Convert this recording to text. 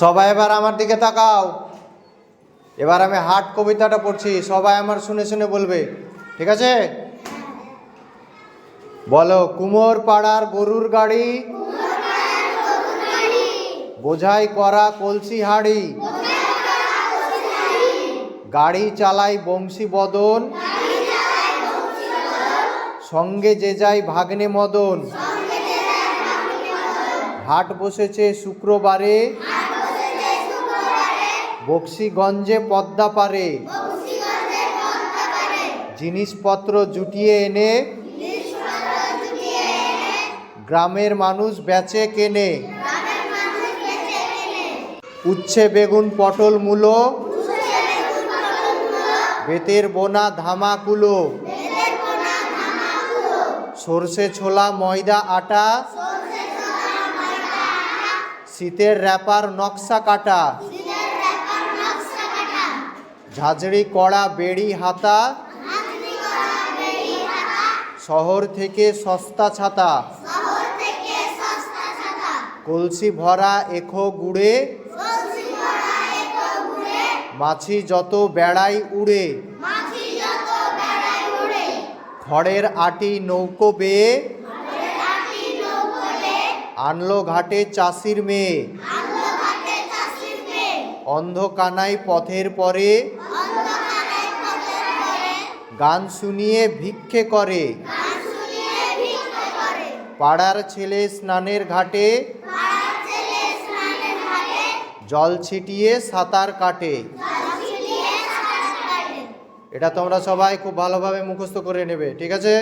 সবাই এবার আমার দিকে তাকাও। এবার আমি হাট কবিতাটা পড়ছি, সবাই আমার শুনে শুনে বলবে, ঠিক আছে? বলো, কুমোর পাড়ার গরুর গাড়ি, বোঝাই করা কলসি হাড়ি, গাড়ি চালাই বংশী বদন, সঙ্গে যে যাই ভাগ্নে মদন, হাট বসেছে শুক্রবারে বক্সিগঞ্জে পদ্মা পারে। জিনিসপত্র জুটিয়ে এনে গ্রামের মানুষ বেচে কেনে। উচ্ছে বেগুন পটল মূলো। বেতের বোনা ধামাকুলো সর্ষে ছোলা ময়দা আটা। শীতের র্যাপার নকশা কাটা। ঝাঁঝরি কড়া বেড়ি হাতা। শহর থেকে সস্তা ছাতা। কলসি ভরা এখো গুড়ে। মাছি যত বেড়াই উড়ে। খড়ের আটি নৌকো বেয়ে আনলো ঘাটে চাষির মেয়ে। অন্ধকানাই পথের পরে। গান শুনিয়ে ভিক্ষে করে। পাড়ার ছেলে স্নানের ঘাটে। জল ছিটিয়ে সাঁতার কাটে। এটা তোমরা সবাই খুব ভালোভাবে মুখস্থ করে নেবে ঠিক আছে।